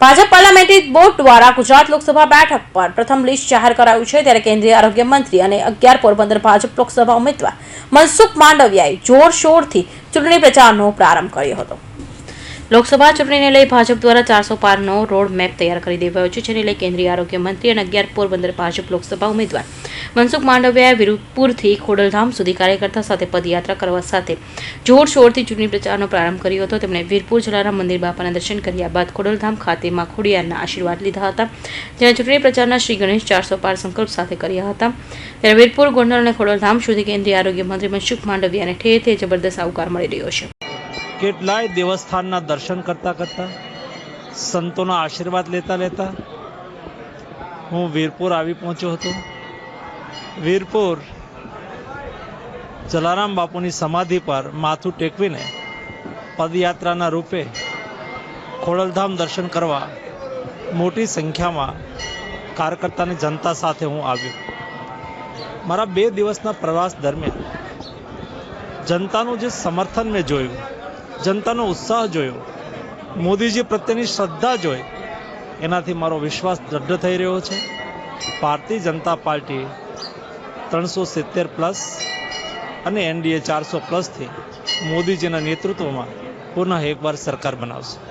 Bhajap parliamentary board દ્વારા ગુજરાત લોકસભા બેઠક પર પ્રથમ લિસ્ટ જાહેર કરાયું છે ત્યારે કેન્દ્રીય આરોગ્ય મંત્રી અને અગિયાર પોરબંદર ભાજપ લોકસભા ઉમેદવાર મનસુખ માંડવિયાએ જોરશોરથી ચૂંટણી પ્રચારનો પ્રારંભ કર્યો હતો. લોકસભા ચૂંટણીને લઈ ભાજપ દ્વારા ચારસો પારનો રોડ મેપ તૈયાર કરી દેવાયો છે, જેને લઈ કેન્દ્રીય આરોગ્ય મંત્રી અને અગિયાર પોરબંદર ભાજપ લોકસભા ઉમેદવાર મનસુખ માંડવિયાએ વિરુપુરથી ખોડલધામ સુધી કાર્યકર્તા સાથે પદયાત્રા કરવા સાથે જોરશોરથી ચૂંટણી પ્રચારનો પ્રારંભ કર્યો હતો. તેમણે વીરપુર જલારામ મંદિર બાપાના દર્શન કર્યા બાદ ખોડલધામ ખાતે માં ખોડિયારના આશીર્વાદ લીધા હતા. જેણે ચૂંટણી પ્રચારના શ્રી ગણેશ ચારસો પાર સંકલ્પ સાથે કર્યા હતા. ત્યારે વીરપુર, ગોંડલ અને ખોડલધામ સુધી કેન્દ્રીય આરોગ્ય મંત્રી મનસુખ માંડવિયાને ઠેર ઠેર જબરદસ્ત આવકાર મળી રહ્યો છે. કેટલાય દેવસ્થાનના દર્શન કરતા કરતા, સંતોના આશીર્વાદ લેતા લેતા હું વીરપુર આવી પહોંચ્યો હતો. વીરપુર જલારામ બાપુની સમાધિ પર માથું ટેકવીને પદયાત્રાના રૂપે ખોડલધામ દર્શન કરવા મોટી સંખ્યામાં કાર્યકર્તાની જનતા સાથે હું આવ્યો. મારા બે દિવસના પ્રવાસ દરમિયાન જનતાનું જે સમર્થન મેં જોયું, જનતાનો ઉત્સાહ જોયો, મોદીજી પ્રત્યેની શ્રદ્ધા જોઈ, એનાથી મારો વિશ્વાસ દ્રઢ થઈ રહ્યો છે. ભારતીય જનતા પાર્ટી ત્રણસો સિત્તેર પ્લસ અને એનડીએ ચારસો પ્લસથી મોદીજીના નેતૃત્વમાં પુનઃ એકવાર સરકાર બનાવશે.